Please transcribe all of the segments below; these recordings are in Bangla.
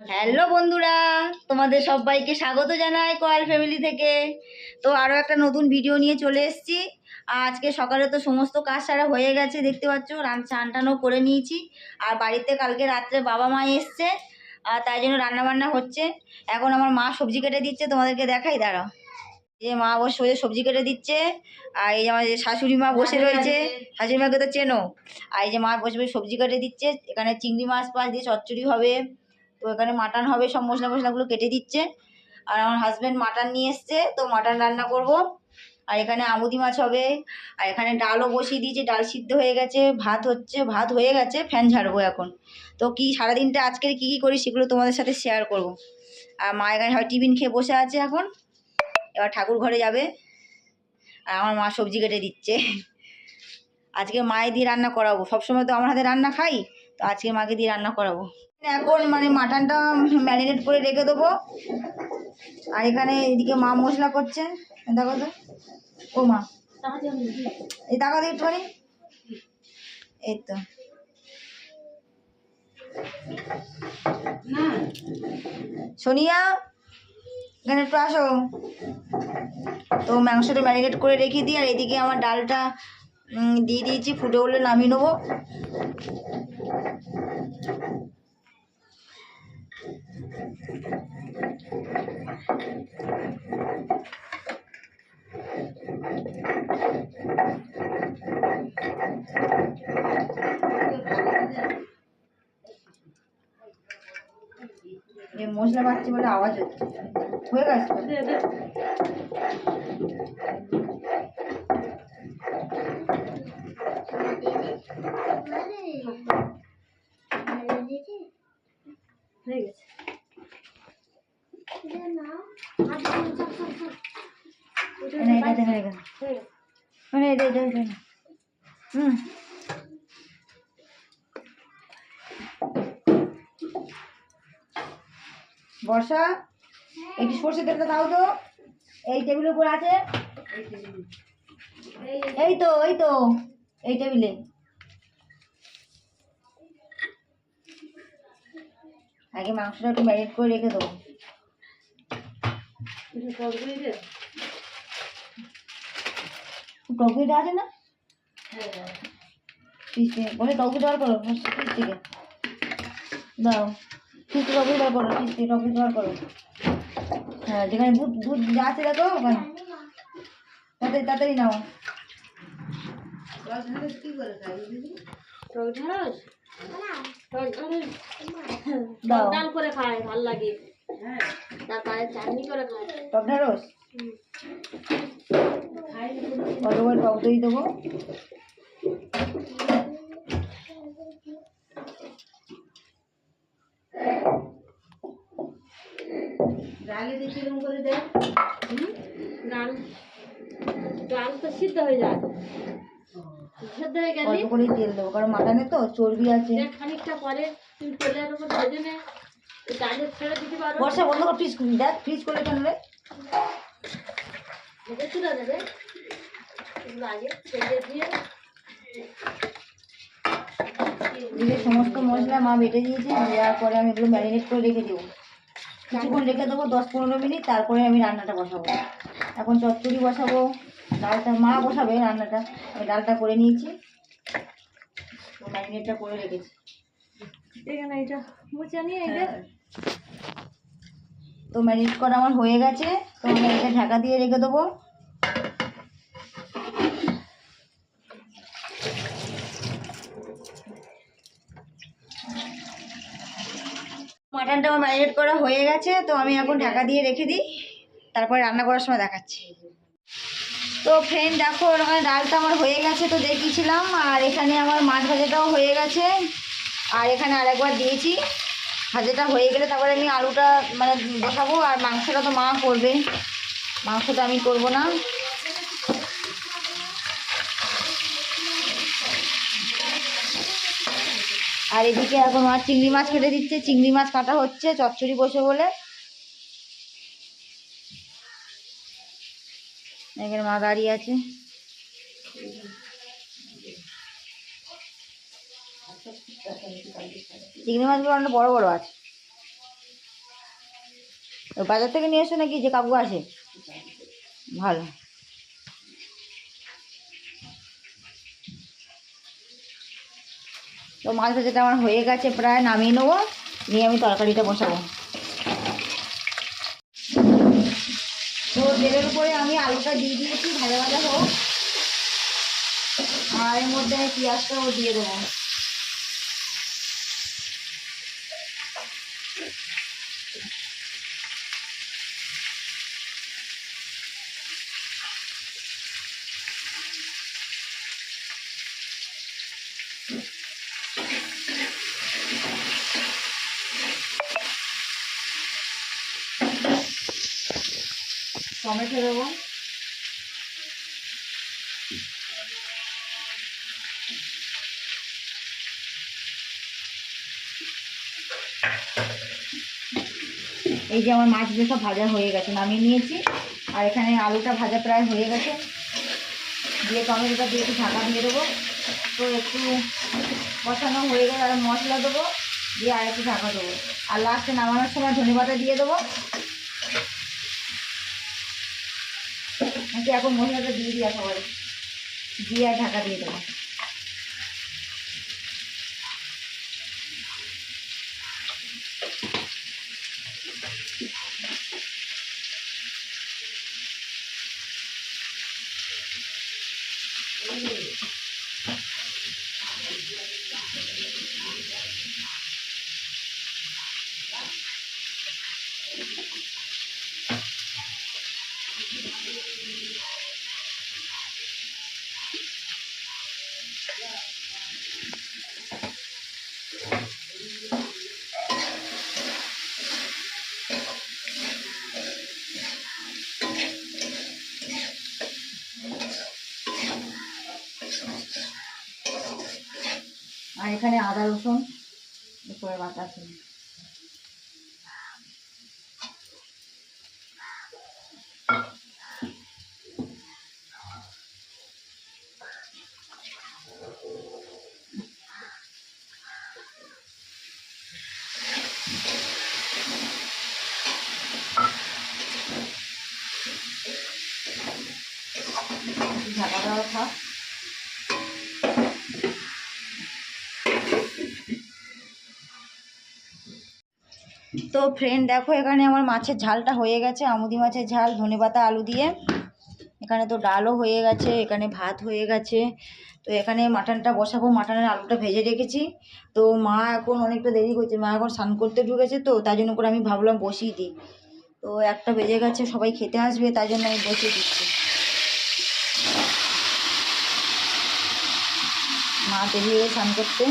হ্যালো বন্ধুরা তোমাদের সবাইকে স্বাগত জানাই কয়েল ফ্যামিলি থেকে। তো আরও একটা নতুন ভিডিও নিয়ে চলে এসেছি। আজকে সকালে তো সমস্ত কাজ সারা হয়ে গেছে দেখতে পাচ্ছ রান টানও করে নিয়েছি। আর বাড়িতে কালকে রাত্রে বাবা মা এসছে আর তাই জন্য রান্নাবান্না হচ্ছে। এখন আমার মা সবজি কেটে দিচ্ছে তোমাদেরকে দেখাই দাঁড়াও। যে মা বসে বসে সবজি কেটে দিচ্ছে আর এই যে আমার শাশুড়ি মা বসে রয়েছে শাশুড়ি মাকে তো চেনো। আর এই যে মা বসে বসে সবজি কেটে দিচ্ছে এখানে চিংড়ি মাছ পাশ দিয়ে চচ্চড়ি হবে। তো এখানে মাটন হবে, সব মশলা মশলাগুলো কেটে দিচ্ছে। আর আমার হাজব্যান্ড মাটন নিয়ে এসছে, তো মাটন রান্না করব। আর এখানে আমুদি মাছ হবে, আর এখানে ডালও বসিয়ে দিয়েছে, ডাল সিদ্ধ হয়ে গেছে, ভাত হচ্ছে, ভাত হয়ে গেছে, ফ্যান ঝাড়বো এখন। তো কি সারাদিনটা আজকের কী কী করি সেগুলো তোমাদের সাথে শেয়ার করব। আর মা এখানে হয় টিফিন খেয়ে বসে আছে এখন। এবার ঠাকুর ঘরে যাবে। আর আমার মা সবজি কেটে দিচ্ছে। আজকে মায়ে দিয়ে রান্না করাবো। সবসময় তো আমার হাতে রান্না খাই, তো আজকে মাকে দিয়ে রান্না করাবো। এখন মানে মাটনটা ম্যারিনেট করে রেখে দেবো। আর এখানে এদিকে মা মশলা করছে। দেখো তো। ও মা। এই টাকা দিয়ে একটুখানি। এই তো। সোনিয়া, এখানে একটু আসো। তো মাংসটা ম্যারিনেট করে রেখে দিই, আর এদিকে আমার ডালটা দিয়ে দিয়েছি, ফুটে উঠলে নামিয়ে নেব। মশলা বাড়ছে বলে আওয়াজ হচ্ছে হয়ে গেছে তো? হয়ে গেছে এনে এটা দেখে রেখে হয়ে মানে এটা এটা এটা হুম। বর্ষা, একটু সর্ষে তেলটা দাও তো। এই টেবিলের উপর আছে। এই তো এই তো, এই টেবিলে আগে মাংসটা একটু ম্যারিনেট করে রেখে দেবো। করবি আছে না? পিস থেকে। বলে টকবি বার করো পিস থেকে। দাও পিস টকবি বার করো পিস থেকে টকবি বার করো। হ্যাঁ যেখানে দুধ দুধ যা আছে দেখো ওখানে। তাড়াতাড়ি তাড়াতাড়ি নাও টক ঢেঁড়স টক দাও করে খায় ভালো লাগে। তারপরে চাটনি করে খায় টক ঢেঁড়স করে টক দই দেবো? হুম? ডাল ডাল তো সিদ্ধ হয়ে যায়। সিদ্ধ হয়ে গেলে অল্প করেই তেল দেবো? কারণ মাটনে তো চর্বি আছে। খানিকটা পরে তুমি তেলের উপর ভেজে নে। ডালে ছেড়ে দিতে পারো। বর্ষা বন্ধ কর ফ্রিজ দেখ ফ্রিজ করে কেন রে? ভেজে তুলে দেবে। এগুলো আগে দিয়ে সমস্ত মশলা মা বেটে দিয়েছে দেওয়ার পরে আমি এগুলো ম্যারিনেট করে রেখে দেবো। কিছুক্ষণ রেখে দেবো দশ পনেরো মিনিট তারপরে আমি রান্নাটা বসাবো। এখন চচ্চড়ি বসাবো ডালটা মা বসাবে রান্নাটা। আমি ডালটা করে নিয়েছি। ম্যারিনেটটা করে রেখেছি। এখানে এটা মুছে নিয়ে। তো ম্যারিনেট করা আমার হয়ে গেছে, তো আমি এটা ঢাকা দিয়ে রেখে দেবো। মাটনটা আমার ম্যারিনেট করা হয়ে গেছে, তো আমি এখন ঢাকা দিয়ে রেখে দিই, তারপরে রান্না করার সময় দেখাচ্ছি। তো ফ্রেন্ড দেখো, ওখানে ডালটা আমার হয়ে গেছে, তো দেখিয়েছিলাম, আর এখানে আমার মাছ ভাজাটাও হয়ে গেছে, আর এখানে আরেকবার দিয়েছি। ভাজাটা হয়ে গেলে তারপরে আমি আলুটা মানে বসাবো আর মাংসটা তো মা করবে। মাংসটা আমি করব না। আর এদিকে এখন মা চিংড়ি মাছ কেটে দিচ্ছে। চিংড়ি মাছ কাটা হচ্ছে, চচ্চড়ি বসে বলে। এখানে মা দাঁড়িয়ে আছে। চিংড়ি মাছগুলো অনেক বড় বড় আছে। বাজার থেকে নিয়ে এসো নাকি যে কাকু আছে ভালো। তো মাছ ভাজাটা আমার হয়ে গেছে, প্রায় নামিয়ে নেব, নিয়ে আমি তরকারিটা বসাবো। তো তেলের উপরে আমি আলুটা দিয়ে দিয়েছি, ভাজা ভাজা হোক। আর এর মধ্যে আমি পেঁয়াজটাও দিয়ে দেবো। এই যে আমার মাছগুলো সব ভাজা হয়ে গেছে, নামিয়ে নিয়েছি। আর এখানে আলুটা ভাজা প্রায় হয়ে গেছে। দিয়ে টমেটোটা দিয়ে একটু ঢাকা দিয়ে দেবো। তো একটু কষানো হয়ে গেলে আর মশলা দেবো। দিয়ে আর একটু ঢাকা দেবো। আর লাস্টে নামানোর সময় ধনে পাতা দিয়ে দেবো। এখন মশলাটা দিয়ে দিই একেবারে দিয়ে ঢাকা দিয়ে দেবো আর এখানে আদা রসুন করে বাটা ঢাকা তো ফ্রেন্ড দেখো, এখানে আমার মাছের ঝালটা হয়ে গেছে, আমুদি মাছের ঝাল ধনেপাতা আলু দিয়ে। এখানে তো ডালও হয়ে গেছে, এখানে ভাত হয়ে গেছে। তো এখানে মাটনটা বসাবো, মাটনের আলুটা ভেজে রেখেছি। তো মা এখন অনেকটা দেরি করছে, মা এখন স্নান করতে ঢুকেছে তো তাই জন্য করে আমি ভাবলাম বসিয়ে দিই। তো একটা বেজে গেছে, সবাই খেতে আসবে তাই জন্য আমি বসিয়ে দিচ্ছি। মা বেরিয়ে স্নান করতে।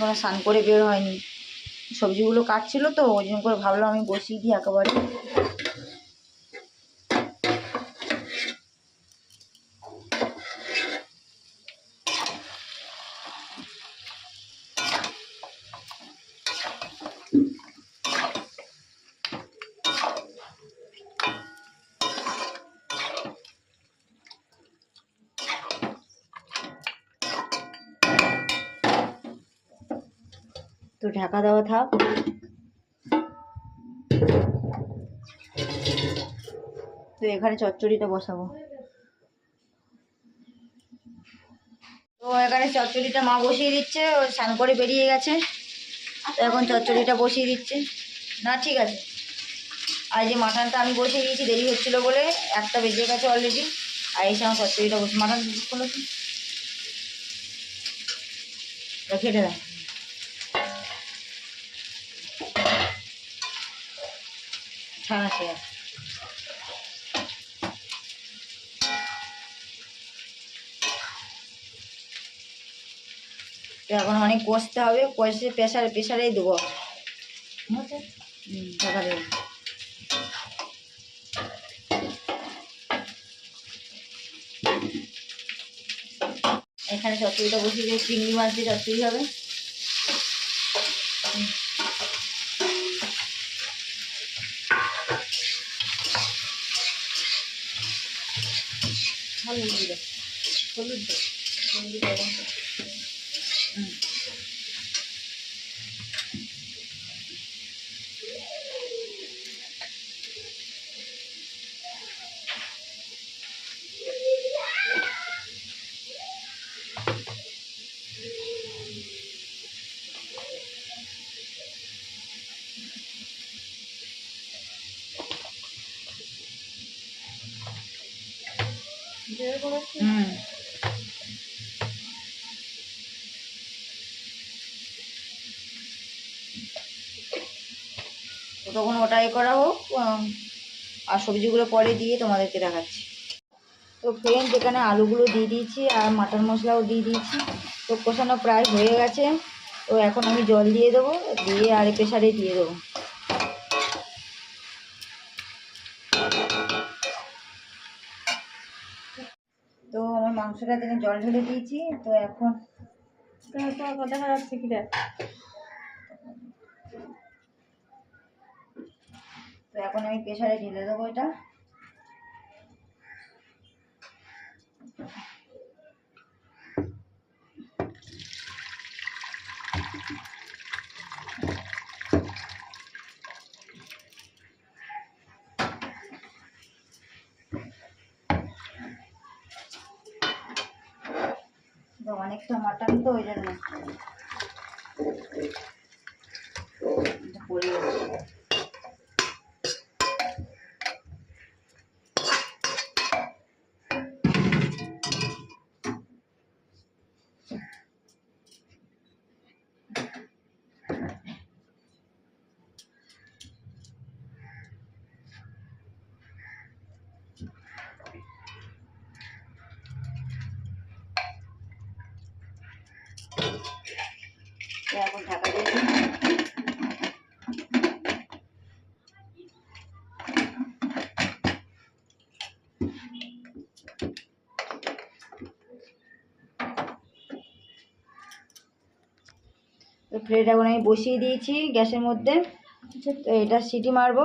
ওরা স্নান করে বের হয়নি। সবজিগুলো কাটছিল তো, ওই জন্য করে ভাবলাম আমি বসিয়ে দিই একেবারে। তো ঢাকা দেওয়া থাক। তো এখানে চচ্চড়িটা বসাবো। তো এখানে চচ্চড়িটা মা বসিয়ে দিচ্ছে, ও স্নান করে বেরিয়ে গেছে। তো এখন চচ্চড়িটা বসিয়ে দিচ্ছে। না, ঠিক আছে। আর যে মাটনটা আমি বসিয়ে দিয়েছি, দেরি হচ্ছিল বলে একটা বেজে গেছে অলরেডি আর এই সময় চচ্চড়িটা বসে মাটন খোলো খেটে দেয় ছানা সে তো এখন অনেক কষতে হবে, কষে প্রেশারে প্রেশারেই দেবো। এখানে চচ্চড়িটা বসিয়ে দেবো চিংড়ি মাছ দিয়ে চচ্চড়ি হবে। হলুদ হলুদ গরম 응. তখন ওটাই করা হোক আর সবজিগুলো পরে দিয়ে তোমাদেরকে দেখাচ্ছি। তো ফ্রেন্ড এখানে আলুগুলো দিয়ে দিয়েছি আর মাটন মশলাও দিয়ে দিয়েছি। তো কষানো প্রায় হয়ে গেছে। তো এখন আমি জল দিয়ে দেবো, দিয়ে আর প্রেশারে দিয়ে দেবো। তো আমার মাংসটা জল ঢেলে দিয়েছি। তো এখন দেখা যাচ্ছে কি তো এখন আমি প্রেশারে ঢেলে দেবো এটা। অনেকটা মাটন তো ওই জন্য। তো প্লেট এখন আমি বসিয়ে দিয়েছি গ্যাসের মধ্যে। তো এটা সিটি মারবো।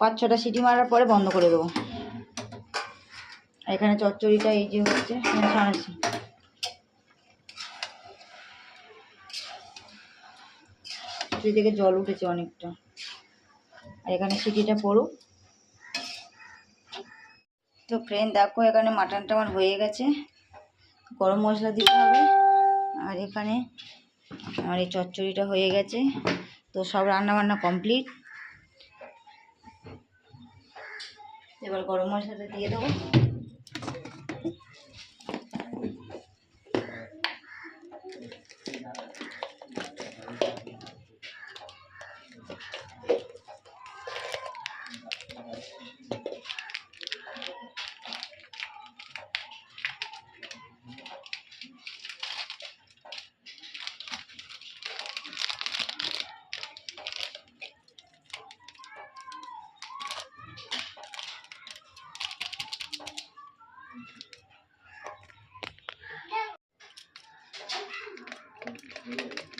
পাঁচ ছটা সিটি মারার পরে বন্ধ করে দেবো। এখানে চচ্চড়িটা এই যে হচ্ছে ছাড়াচ্ছি চচ্চড়ি থেকে জল উঠেছে অনেকটা। আর এখানে সিটিটা পড়ুক তো ফ্রেন্ড দেখো এখানে মাটনটা আমার হয়ে গেছে। গরম মশলা দিতে হবে। আর এখানে আমার এই চচ্চড়িটা হয়ে গেছে। তো সব রান্না বান্না কমপ্লিট এবার গরম মশলাটা দিয়ে দেবো।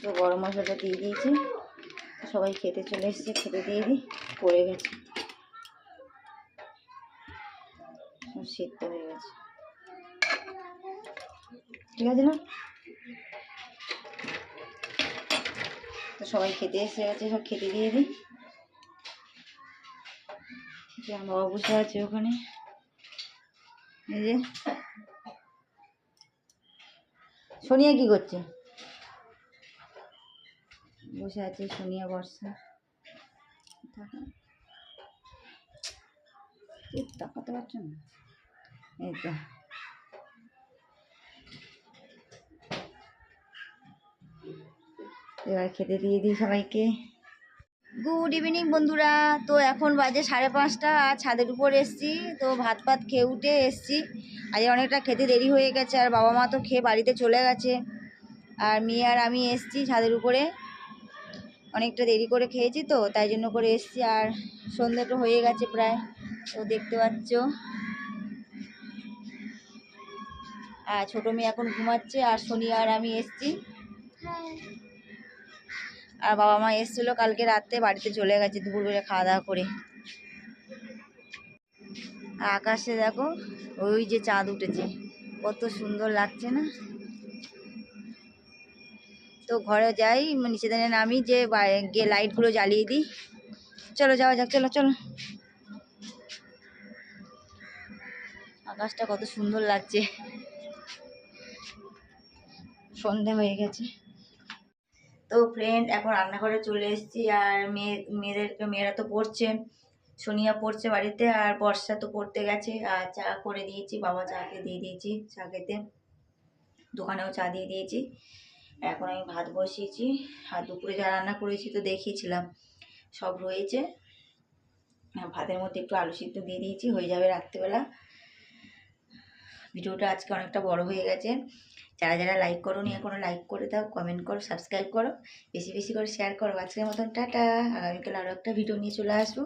তো গরম মশলাটা দিয়ে দিয়েছি। সবাই খেতে চলে এসেছে, খেতে দিয়ে দিই, পড়ে গেছে। সিদ্ধ হয়ে গেছে। ঠিক আছে না? তো সবাই খেতে এসে গেছে, সব খেতে দিয়ে দিই। আমার বসে আছে ওখানে। এই যে। সোনিয়া কি করছে? বসে আছে সোনিয়া বর্ষা। তাকাতে পারছ না? এই তো। এবার খেতে দিয়ে দিই সবাইকে। গুড ইভিনিং বন্ধুরা। তো এখন বাজে সাড়ে পাঁচটা আর ছাদের উপর এসছি। তো ভাত ভাত খেয়ে উঠে এসছি। আজ অনেকটা খেতে দেরি হয়ে গেছে, আর বাবা মা তো খেয়ে বাড়িতে চলে গেছে। আর মেয়ে আর আমি এসছি ছাদের উপরে। অনেকটা দেরি করে খেয়েছি তো, তাই জন্য করে এসছি। আর সন্ধ্যে তো হয়ে গেছে প্রায়, তো দেখতে পাচ্ছ। আর ছোটো মেয়ে এখন ঘুমাচ্ছে, আর শনি আর আমি এসছি। আর বাবা মা এসেছিল কালকে রাতে বাড়িতে চলে গেছে দুপুরবেলা খাওয়া দাওয়া করে। আর আকাশে দেখো, ওই যে চাঁদ উঠেছে, কত সুন্দর লাগছে না? তো ঘরে যাই নিচে দানে নামি, যে গিয়ে লাইটগুলো জ্বালিয়ে দিই। চলো, যাওয়া যাক, চলো চলো। আকাশটা কত সুন্দর লাগছে। সন্ধে হয়ে গেছে। তো ফ্রেন্ড এখন রান্নাঘরে চলে এসেছি। আর মেয়ে মেয়েদেরকে মেয়েরা তো পড়ছে, সোনিয়া পড়ছে বাড়িতে, আর বর্ষা তো পড়তে গেছে। আর চা করে দিয়েছি, বাবা চাকে দিয়ে দিয়েছি, চা খেতে। দোকানেও চা দিয়ে দিয়েছি। এখন আমি ভাত বসিয়েছি। আর দুপুরে যা রান্না করেছি তো দেখিয়েছিলাম। সব রয়েছে। ভাতের মধ্যে একটু আলু সিদ্ধ দিয়ে দিয়েছি, হয়ে যাবে রাত্রিবেলা। ভিডিওটা আজকে অনেকটা বড় হয়ে গেছে। যারা যারা লাইক করো নি এখনও লাইক করে দাও কমেন্ট করো সাবস্ক্রাইব করো, বেশি বেশি করে শেয়ার করো। আজকের মতন টাটা। আগামীকাল আরও একটা ভিডিও নিয়ে চলে আসব।